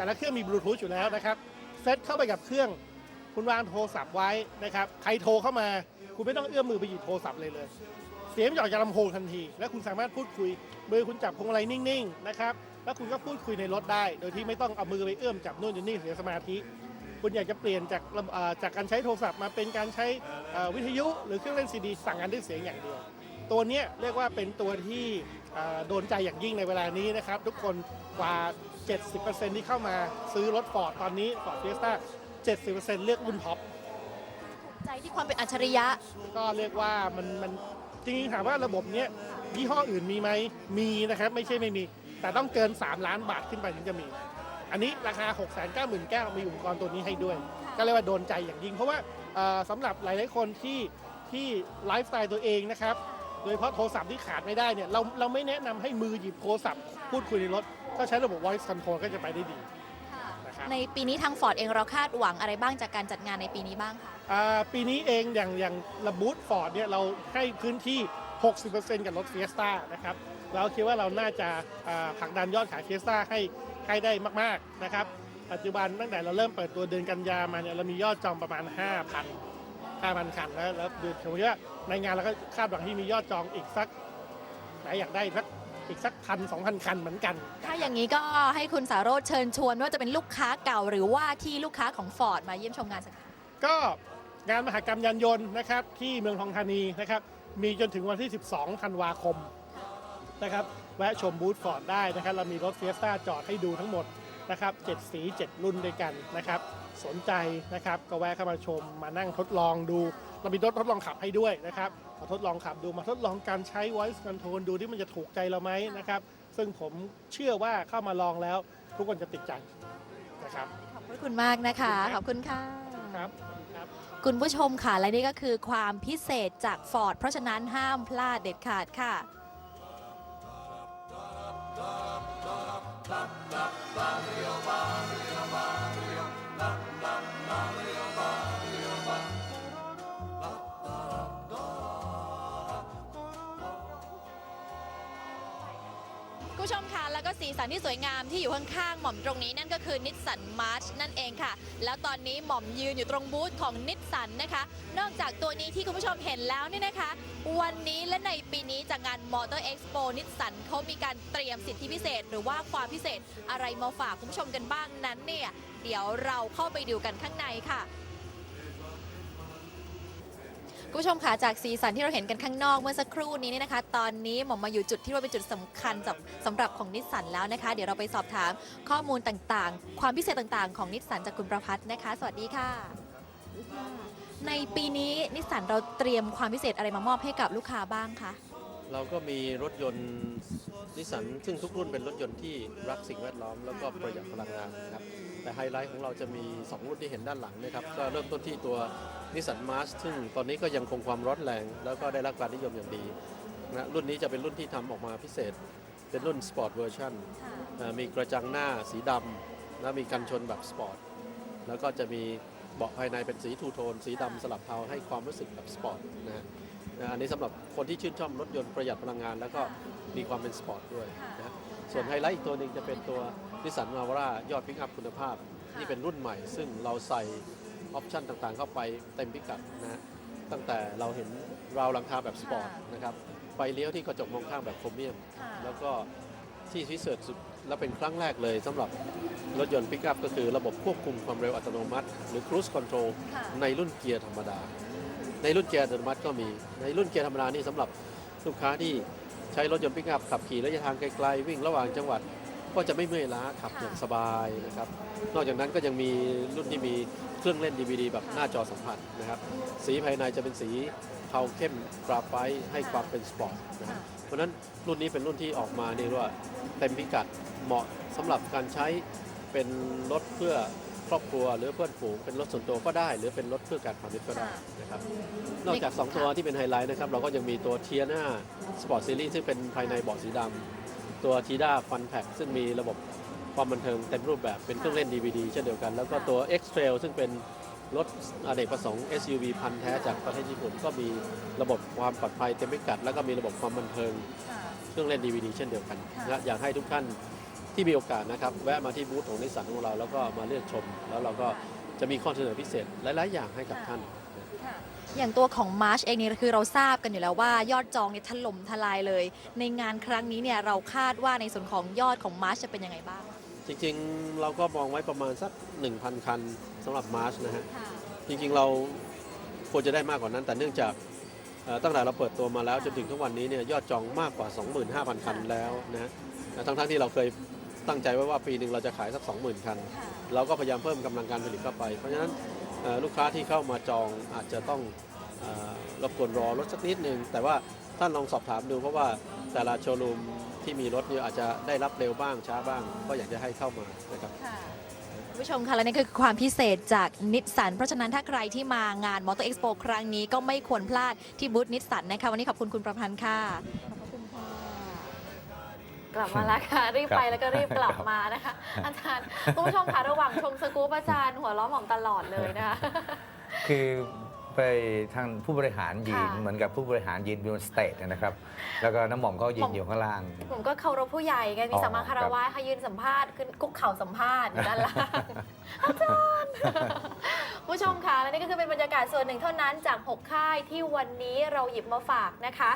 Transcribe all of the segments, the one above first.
แต่ละเครื่องมีบลูทูธอยู่แล้วนะครับเซตเข้าไปกับเครื่องคุณวางโทรศัพท์ไว้นะครับ ใครโทรเข้ามา คุณไม่ต้องเอื้อมมือไปหยิบโทรศัพท์เลยเลย เสียงจะออกจากลำโพงทันที และคุณสามารถพูดคุย มือคุณจับพวงมาลัยนิ่งๆนะครับ แล้วคุณก็พูดคุยในรถได้ โดยที่ไม่ต้องเอามือไปเอื้อมจับนู่นจับนี่เสียสมาธิ คุณอยากจะเปลี่ยนจากจากการใช้โทรศัพท์มาเป็นการใช้วิทยุ หรือเครื่องเล่นซีดีสั่งงานด้วยเสียงอย่างเดียว ตัวนี้เรียกว่าเป็นตัวที่โดนใจอย่างยิ่งในเวลานี้นะครับ ทุกคนกว่า 70%ที่เข้ามาซื้อรถฟอร์ดตอนนี้ฟอร์ดเฟียสต้า70%เลือกรุ่นท็อปใจที่ความเป็นอัจฉริยะ ก็เรียกว่ามันมันจริงๆถามว่าระบบเนี้ยยี่ห้ออื่นมีไหมมีนะครับไม่ใช่ไม่มี แต่ต้องเกิน 3 ล้านบาทขึ้นไปถึงจะมี อันนี้ราคา 6 9 9 0 0 0มีอุปกรณ์ตัวนี้ให้ด้วย ก็เรียกว่าโดนใจอย่างยิ่ง เพราะว่าเอ่อสำหรับหลายๆคนที่ที่ไลฟ์สไตล์ตัวเองนะครับโดยเฉพาะโทรศัพท์ที่ขาดไม่ได้เนี่ยเราเราไม่แนะนำให้มือหยิบโทรศัพท์พูดคุยในรถ ก็ใช้ระบบ voice control ก็จะไปได้ดีนะครับ ในปีนี้ทางฟอร์ดเองเราคาดหวังอะไรบ้างจากการจัดงานในปีนี้บ้างคะอ่าปีนี้เองอย่างอย่างระบูตฟอร์ดเนี่ยเราให้พื้นที่ 60%กับรถเฟียสต้านะครับเราคิดว่าเราน่าจะอ่าผลักดันยอดขายเฟียสต้าให้ให้ได้มากๆนะครับปัจจุบันตั้งแต่เราเริ่มเปิดตัวเดือนกันยามาเนี่ยเรามียอดจองประมาณ 5,000 5,000 คันแล้วแล้วเดือนผมว่าในงานเราก็คาดหวังที่มียอดจองอีกสักไหนอยากได้สัก อีกสักพันสองพันคันเหมือนกัน ถ้าอย่างนี้ก็ให้คุณสาโรจน์เชิญชวนไม่ว่าจะเป็นลูกค้าเก่าหรือว่าที่ลูกค้าของฟอร์ดมาเยี่ยมชมงานสักครั้งก็งานมหกรรมยานยนต์นะครับที่เมืองทองธานีนะครับมีจนถึงวันที่ 12 ธันวาคมนะครับแวะชมบูธฟอร์ดได้นะครับเรามีรถเฟียสต้าจอดให้ดูทั้งหมดนะครับ7สี 7 รุ่นด้วยกันนะครับ สนใจนะครับก็แวะเข้ามาชมมานั่งทดลองดู เรามีรถทดลองขับให้ด้วยนะครับมาทดลองขับดูมาทดลองการใช้ voice control ดูที่มันจะถูกใจเราไหมนะครับซึ่งผมเชื่อว่าเข้ามาลองแล้ว ทุกคนจะติดใจนะครับขอบคุณมากนะคะ ขอบคุณค่ะครับครับคุณผู้ชมค่ะ และนี่ก็คือความพิเศษจากฟอร์ดเพราะฉะนั้นห้ามพลาดเด็ดขาดค่ะ คุณผู้ชมคะแล้วก็สีสันที่สวยงามที่อยู่ข้างๆหม่อมตรงนี้นั่นก็คือนิสสันมาร์ชนั่นเองค่ะ แล้วตอนนี้หม่อมยืนอยู่ตรงบูธของนิสสันนะคะ นอกจากตัวนี้ที่คุณผู้ชมเห็นแล้วเนี่ยนะคะ วันนี้และในปีนี้จากงาน Motor Expo นิสสันเขามีการเตรียมสิทธิพิเศษ หรือว่าความพิเศษอะไรมาฝากคุณผู้ชมกันบ้างนั้นเนี่ยเดี๋ยวเราเข้าไปดูกันข้างในค่ะ คุณผู้ชมค่ะจากสีสันที่เราเห็นกันข้างนอกเมื่อสักครู่นี้เนี่ยนะคะ ตอนนี้หมอมมาอยู่จุดที่ว่าเป็นจุดสำคัญสำสำหรับของนิสสันแล้วนะคะ เดี๋ยวเราไปสอบถามข้อมูลต่างๆ ความพิเศษต่างๆ ของนิสสันจากคุณประพัฒน์นะคะ สวัสดีค่ะ ในปีนี้นิสสันเราเตรียมความพิเศษอะไรมามอบให้กับลูกค้าบ้างคะเราก็มีรถยนต์นิสสันซึ่งทุกรุ่นเป็นรถยนต์ที่รักสิ่งแวดล้อม แล้วก็ประหยัดพลังงานนะครับ แต่ไฮไลท์ของเราจะมี 2 รุ่นที่เห็นด้านหลังนะครับก็เริ่มต้นที่ตัวนิสสันมาร์ชซึ่งตอนนี้ก็ยังคงความร้อนแรง แล้วก็ได้รับการนิยมอย่างดีนะรุ่นนี้จะเป็นรุ่นที่ทำออกมาพิเศษ เป็นรุ่นสปอร์ตเวอร์ชันมีกระจังหน้าสีดำและมีกันชนแบบสปอร์ตแล้วก็จะมีเบาะภายในเป็นสีทูโทน สีดำสลับเทาให้ความรู้สึกแบบสปอร์ตนะฮะ นะอันนี้สำหรับคนที่ชื่นชอบรถยนต์ประหยัดพลังงาน แล้วก็มีความเป็นสปอร์ตด้วยนะฮะส่วนไฮไลท์อีกตัวหนึ่งจะเป็นตัวนิสสันนาวารายอดพิกอัพคุณภาพ นี่เป็นรุ่นใหม่ ซึ่งเราใส่ออปชันต่างๆ เข้าไปเต็มพิกัดนะฮะตั้งแต่เราเห็นราวหลังคาแบบสปอร์ตนะครับไฟเลี้ยวที่กระจกมองข้างแบบโครเมียม แล้วก็ที่พิเศษสุดและเป็นครั้งแรกเลยสำหรับรถยนต์ปิกอัพก็คือระบบควบคุมความเร็วอัตโนมัติ หรือ Cruise Control ค่ะในรุ่นเกียร์ธรรมดา ในรุ่นเกียร์อัตโนมัติก็มี ในรุ่นเกียร์ธรรมดานี่สำหรับลูกค้าที่ใช้รถยนต์ปิกอัพขับขี่ระยะทางไกลๆวิ่งระหว่างจังหวัดก็จะไม่เมื่อยล้าขับค่ะอย่างสบายนะครับ นอกจากนั้นก็ยังมีรุ่นที่มีเครื่องเล่น DVD แบบหน้าจอสัมผัสนะครับ สีภายในจะเป็นสีเทาเข้มกราไฟต์ให้ความเป็นสปอร์ตนะครับเพราะฉะนั้นรุ่นนี้เป็นรุ่นที่ออกมาเรียกว่าเต็มพิกัดเหมาะสำหรับการใช้เป็นรถเพื่อ ครอบครัวหรือเพื่อนฝูงเป็นรถส่วนตัวก็ได้ หรือเป็นรถเพื่อการพาณิชย์ก็ได้นะครับนอกจาก 2 ตัวที่เป็นไฮไลท์นะครับ เราก็ยังมีตัวเทียนาสปอร์ตซีรีส์ซึ่งเป็นภายในเบาะสีดำตัวทีด้าฟันแพ็กซึ่งมีระบบความบันเทิงเต็มรูปแบบเป็นเครื่องเล่น DVD เช่นเดียวกัน แล้วก็ตัว X Trail ซึ่งเป็นรถอเนกประสงค์ SUV พันธุ์แท้จากประเทศญี่ปุ่นก็มีระบบความปลอดภัยเต็มพิกัด แล้วก็มีระบบความบันเทิงเครื่องเล่น DVD เช่นเดียวกันค่ะนะอยากให้ทุกท่าน ที่มีโอกาสนะครับแวะมาที่บูธของนิสสันของเราแล้วก็มาเลือกชม แล้วเราก็จะมีข้อเสนอพิเศษหลาย ๆ อย่างให้กับท่านอย่างตัวของมาร์ชเองเนี่ยคือเราทราบกันอยู่แล้วว่ายอดจองเนี่ยถล่มทลายเลย ในงานครั้งนี้เนี่ยเราคาดว่าในส่วนของยอดของมาร์ชจะเป็นยังไงบ้างจริง ๆ เราก็มองไว้ประมาณสัก 1,000 คันสำหรับมาร์ชนะฮะจริง ๆ เราควรจะได้มากกว่านั้น แต่เนื่องจากเอ่อตั้งแต่เราเปิดตัวมาแล้วจนถึงทุกวันนี้เนี่ยยอดจองมากกว่า 25,000 คันแล้วนะฮะทั้งๆที่เราเคย ตั้งใจไว้ว่าปีหนึ่งเราจะขายสัก 20,000 คัน เราก็พยายามเพิ่มกำลังการผลิตเข้าไป เพราะฉะนั้นเอ่อลูกค้าที่เข้ามาจองอาจจะต้องเอ่อรบกวนรอรถสักนิดนึง แต่ว่าท่านลองสอบถามดูเพราะว่าแต่ละโชว์รูมที่มีรถเนี่ยอาจจะได้รับเร็วบ้างช้าบ้าง ก็อยากจะให้เข้ามานะครับคุณผู้ชมคะและนี่คือความพิเศษจากนิสสันเพราะฉะนั้นถ้าใครที่มางานมอเตอร์เอ็กซ์โปครั้งนี้ก็ไม่ควรพลาดที่บูธนิสสันนะคะวันนี้ขอบคุณคุณประพันธ์ค่ะขอบคุณค่ะ กลับมาแล้วค่ะ รีบไปแล้วก็รีบกลับมานะคะ อาจารย์คุณผู้ชมคะระหว่างชมสกู๊ปอาจารย์หัวล้อหม่อมตลอดเลยนะคะคือ ไปทางผู้บริหารยืนค่ะ เหมือนกับผู้บริหารยืนบนสเตจนะครับ แล้วก็น้ำหม่อมก็ยืหม่นอมอยู่ข้างล่าง ผมก็เคารพผู้ใหญ่ไงมีอ๋อ สัมมาคารวะค่ะยืนสัมภาษณ์ขึ้นคุกเข่าสัมภาษณ์อยู่ด้านล่าง อาจารย์ ผู้ชมคะและนี่ก็คือเป็นบรรยากาศส่วนหนึ่งเท่านั้นจาก 6 ค่ายที่วันนี้เราหยิบมาฝากนะคะ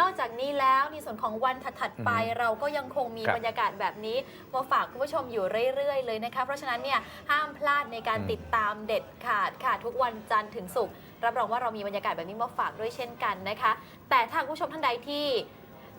นอกจากนี้แล้วในส่วนของวันถัดๆไปอือฮึเราก็ยังคงมีครับบรรยากาศแบบนี้มาฝากคุณผู้ชมอยู่เรื่อยๆเลยนะคะ เพราะฉะนั้นเนี่ยห้ามพลาดในการอืม ติดตามเด็ดขาดค่ะ ทุกวันจันทร์ถึงศุกร์ รับรองว่าเรามีบรรยากาศแบบนี้มาฝากด้วยเช่นกันนะคะ แต่ถ้าผู้ชมท่านใดที่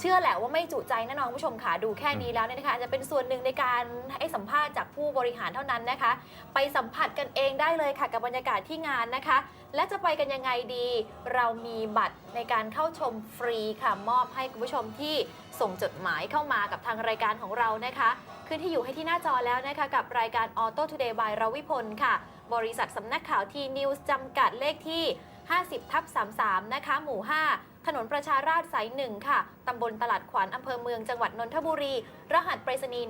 เชื่อแหละว่าไม่จุใจแน่นอนผู้ชมค่ะดูแค่นี้แล้วเนี่ยนะคะอาจจะเป็นส่วนหนึ่งในการให้สัมภาษณ์จากผู้บริหารเท่านั้นนะคะ ไปสัมผัสกันเองได้เลยค่ะกับบรรยากาศที่งานนะคะ และจะไปกันยังไงดี เรามีบัตรในการเข้าชมฟรีค่ะมอบให้คุณผู้ชมที่ส่งจดหมายเข้ามากับทางรายการของเรานะคะ ขึ้นที่อยู่ให้ที่หน้าจอแล้วนะคะกับรายการ Auto Today by ราวิพลค่ะ บริษัทสำนักข่าวทีนิวส์จำกัดเลขที่ 50ทับ33 นะคะ หมู่ 5 ถนนประชาราษฎร์สาย1ค่ะ ตำบลตลาดขวัญอำเภอเมืองจังหวัดนนทบุรี รหัสไปรษณีย์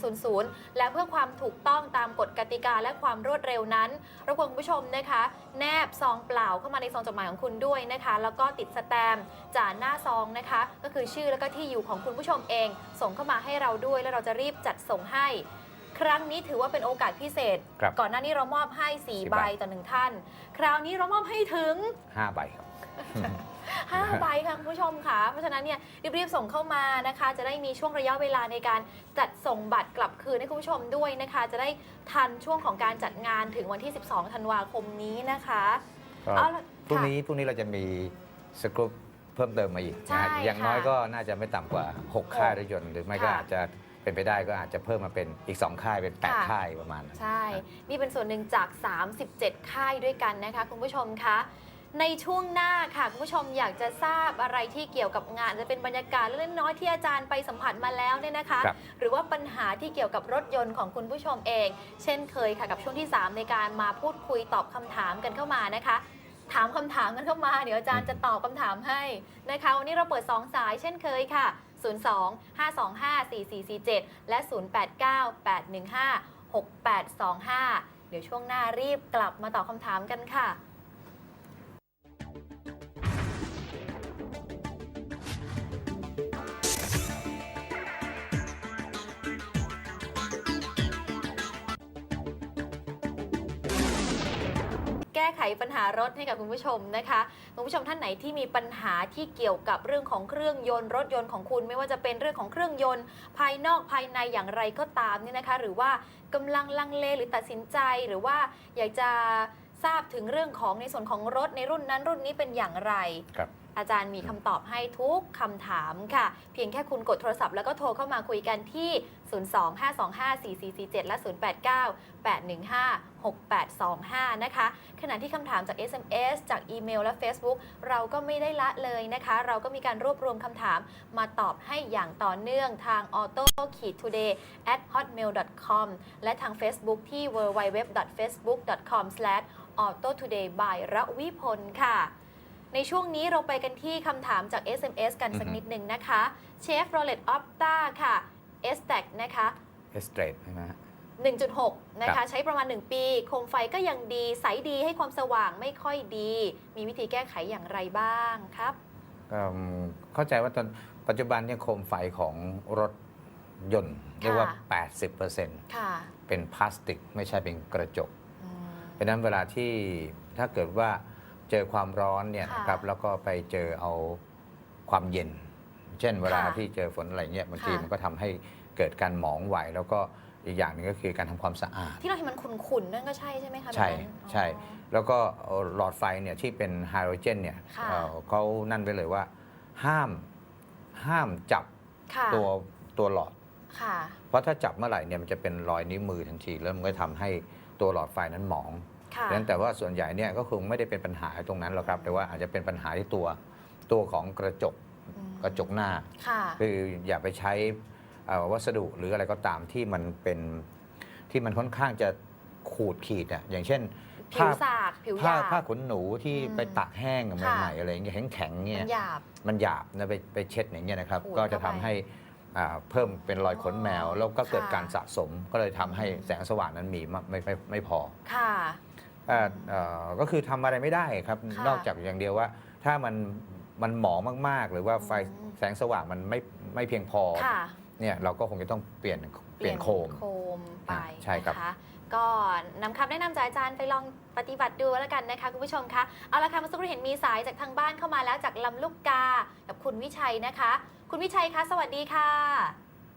11000 และเพื่อความถูกต้องตามกฎกติกาและความรวดเร็วนั้นรบกวนคุณผู้ชมนะคะ แนบซองเปล่าเข้ามาในซองจดหมายของคุณด้วยนะคะ แล้วก็ติดสแตมป์จ่าหน้าซองนะคะ ก็คือชื่อแล้วก็ที่อยู่ของคุณผู้ชมเอง ส่งเข้ามาให้เราด้วย แล้วเราจะรีบจัดส่งให้ ครั้งนี้ถือว่าเป็นโอกาสพิเศษ ครับก่อนหน้านี้เรามอบให้4สี่ใบใบ ต่อหนึ่งท่าน คราวนี้เรามอบให้ถึง5ใบครับ 5 ใบค่ะคุณผู้ชมค่ะ เพราะฉะนั้นเนี่ยรีบๆส่งเข้ามานะคะ จะได้มีช่วงระยะเวลาในการจัดส่งบัตรกลับคืนให้คุณผู้ชมด้วยนะคะ จะได้ทันช่วงของการจัดงานถึงวันที่ 12 ธันวาคมนี้นะคะก็เอาล่ะพรุ่งค่ะ นี้พรุ่งนี้เราจะมีสกรูปเพิ่มเติมมาอีกใช่นะฮะอย่างค่ะน้อยก็น่าจะไม่ต่ำกว่า 6 ค่ายรถยนต์หรือไม่ก็ค่ะ อาจจะ เป็นไปได้ก็อาจจะเพิ่มมาเป็นอีก 2 ค่ายเป็นค่ะ8ค่ายประมาณนั้น ใช่ นี่เป็นส่วนหนึ่งจาก 37 ค่ายด้วยกันนะคะ คุณผู้ชมคะ ในช่วงหน้าค่ะ คุณผู้ชมอยากจะทราบอะไรที่เกี่ยวกับงานจะเป็นบรรยากาศเล็กๆน้อยๆที่อาจารย์ไปสัมผัสมาแล้วเนี่ยนะคะ ครับ หรือว่าปัญหาที่เกี่ยวกับรถยนต์ของคุณผู้ชมเอง เช่นเคยค่ะกับช่วงที่ 3 ในการมาพูดคุยตอบคำถามกันเข้ามานะคะ ถามคำถามกันเข้ามา เดี๋ยวอาจารย์จะตอบคำถามให้นะคะ วันนี้เราเปิด 2 สายเช่นเคยค่ะ 02 525 4447 และ 089 815 6825 เดี๋ยวช่วงหน้ารีบกลับมาตอบคำถามกันค่ะ ก้ไขปัญหารถให้กับคุณผู้ชมนะคะคุณผู้ชมท่านไหนที่มีปัญหาที่เกี่ยวกับเรื่องของเครื่องยนต์รถยนต์ของคุณ ไม่ว่าจะเป็นเรื่องของเครื่องยนต์ ภายนอกภายในอย่างไรก็ตามเนี่ยนะคะ หรือว่ากำลังลังเลหรือตัดสินใจหรือว่าอยากจะทราบถึงเรื่องของในส่วนของรถในรุ่นนั้นรุ่นนี้เป็นอย่างไรครับ อาจารย์มีคำตอบให้ทุกคำถามค่ะ เพียงแค่คุณกดโทรศัพท์แล้วก็โทรเข้ามาคุยกันที่ 025254447 และ 089-815-6825 นะคะ ขณะที่คำถามจาก SMS จากอีเมลและ Facebook เราก็ไม่ได้ละเลยนะคะ เราก็มีการรวบรวมคำถามมาตอบให้อย่างต่อเนื่องทาง auto today at hotmail com และทาง Facebook ที่ www.facebook.com auto today by ระวิพลค่ะ ในช่วงนี้เราไปกันที่คำถามจาก SMS กันสักอือฮึนิดหนึ่งนะคะเชฟโรเลตออปตาค่ะ s t a c นะคะเอสเตรทใช่ไหมฮะ1.6 นะครัคะบใช้ประมาณ 1 ปี โคมไฟก็ยังดีใสดีให้ความสว่างไม่ค่อยดี มีวิธีแก้ไขอย่างไรบ้างครับเอิ่มเข้าใจว่าตอนปัจจุบันเนี่ยโคมไฟของรถยนต์เรียกว่า 80%ค่ะเป็นพลาสติกไม่ใช่เป็นกระจกอืมเพราะฉะนั้นเวลาที่ถ้าเกิดว่า เจอความร้อนเนี่ยค่ะนะครับแล้วก็ไปเจอเอาความเย็น เช่นเวลาค่ะที่เจอฝนอะไรเงี้ยบางทีค่ะมันก็ทำให้เกิดการหมองไหวแล้วก็อีกอย่างหนึ่งก็คือการทำความสะอาด ที่เราเห็นมันขุ่นๆนั่นก็ใช่ใช่ไหมคะใช่แบบนั้นใช่อ๋อแล้วก็หลอดไฟเนี่ยที่เป็นไฮโดรเจนเนี่ยค่ะเอ่อเขานั่นไปเลยว่า ห้ามห้ามจับค่ะตัวตัวหลอดค่ะเพราะถ้าจับเมื่อไหร่เนี่ยมันจะเป็นรอยนิ้วมือทันที แล้วมันก็ทำให้ตัวหลอดไฟนั้นหมองค่ะ ดังนั้นแต่ว่าส่วนใหญ่เนี่ยก็คงไม่ได้เป็นปัญหาตรงนั้นหรอกครับ แต่ว่าอาจจะเป็นปัญหาที่ตัวตัวของกระจกอืมกระจกหน้าค่ะคืออย่าไปใช้เอ่อวัสดุหรืออะไรก็ตามที่มันเป็นที่มันค่อนข้างจะขูดขีดอะอย่างเช่นผิวสากผิวหผ้ายาบผ้าขนหนูที่อืมไปตากแห้งค่ะใหม่ๆอะไรอย่างเงี้ยแข็งๆเงี้มัยนหยาบมันหยาบนะไปไปเช็ดอย่างเงี้ยนะครับขูดก็จะเข้าทำไปให้อ่าเพิ่มเป็นรอยขนแมว แล้วก็เกิดค่ะการสะสมก็เลยทำให้แสงสว่างนั้นมีไม่ไม่ไม่ไม่พอค่ะอ่าเอ่อ ก็คือทำอะไรไม่ได้ครับค่ะนอกจากอย่างเดียวว่า ถ้ามันมันหมองมากๆ หรือว่าไฟอืมแสงสว่างมันไม่ไม่เพียงพอค่ะเนี่ยเราก็คงจะต้องเปลี่ยนเปลี่ยนโคมโคมไปอ่าใช่ครับนะคะก็นำคำแนะนำจากอาจารย์ไปลองปฏิบัติดูแล้วกันนะคะคุณผู้ชมคะเอาละค่ะเมื่อสักครู่เห็นมีสายจากทางบ้านเข้ามาแล้วจากลำลูกกากับคุณวิชัยนะคะ คุณวิชัยคะสวัสดีค่ะ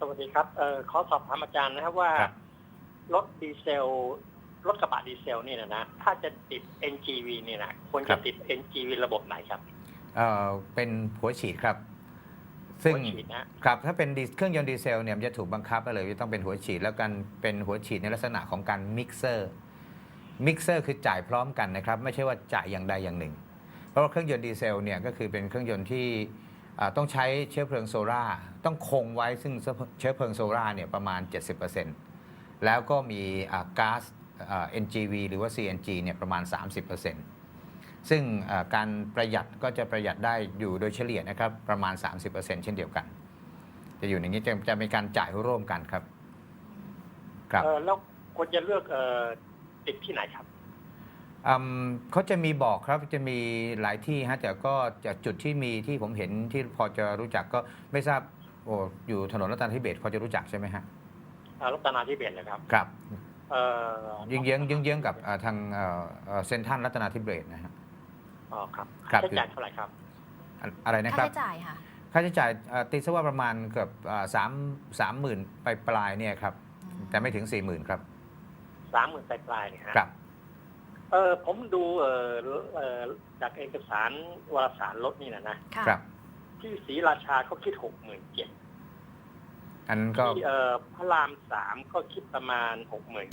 สวัสดีครับเอ่อขอสอบถามอาจารย์นะครับว่าครับรถดีเซล รถกระบะดีเซลเนี่ยนะนะถ้าจะติด NGV เนี่ยนะควรครัจะบ ติด NGV ระบบไหนครับเอ่อเป็นหัวฉีดครับ ซึ่งหัวฉีดนะครับถ้าเป็นดีเครื่องยนต์ดีเซลเนี่ยมันจะถูกบังคับไปเลยว่าต้องเป็นหัวฉีดแล้วกันเป็นหัวฉีดในลักษณะของการมิกเซอร์มิกเซอร์คือจ่ายพร้อมกันนะครับ ไม่ใช่ว่าจ่ายอย่างใดอย่างหนึ่ง เพราะว่าเครื่องยนต์ดีเซลเนี่ยก็คือเป็นเครื่องยนต์ที่อ่าต้องใช้เชื้อเพลิงโซล่าร์ต้องคงไว้ซึ่งเชื้อเพลิงโซล่าร์เนี่ยประมาณ 70%แล้วก็มีอ่าก๊าซอ่า NGV หรือว่า CNG เนี่ยประมาณ 30%ซึ่งอ่าการประหยัดก็จะประหยัดได้อยู่โดยเฉลี่ยนะครับประมาณ 30%เช่นเดียวกัน จะอยู่อย่างนี้จะจะเป็นการจ่ายร่วมกันครับ ครับเออแล้วควรจะเลือกเอ่อติดที่ไหนครับ อืมเขาจะมีบอกครับจะมีหลายที่ฮะแต่ก็จากจุดที่มีที่ผมเห็นที่พอจะรู้จักก็ไม่ทราบโอ้อยู่ถนนรัตนทิเบศพอจะรู้จักใช่ไหมฮะเอ่อรัตนาธิเบศเลยครับ ครับ เอ่อยิงเยื้องยิงเยื้องกับอ่าทางเอ่อเอ่อเซ็นทรัลรัตนาธิเบศนะฮะ อ๋อครับครับ ใช้จ่ายเท่าไหร่ครับ อะอะไรนะค่าครับ ใช้จ่ายค่ะ ค่าใช้จ่ายเอ่อตีซะว่าประมาณเกือบอ่าสามสามหมื่นไปปลายๆเนี่ยครับ แต่ไม่ถึงสี่หมื่นครับ สามหมื่นปลายๆเนี่ยฮะครับ เออผมดูเอ่อเอ่อจากเอกสารวารสารรถนี่นะนะ ค่ะ ครับ ที่ศรีราชาเขาคิดหกหมื่นเจ็ด อันก็ ที่เอ่อพระรามสามก็คิดประมาณหกหมื่น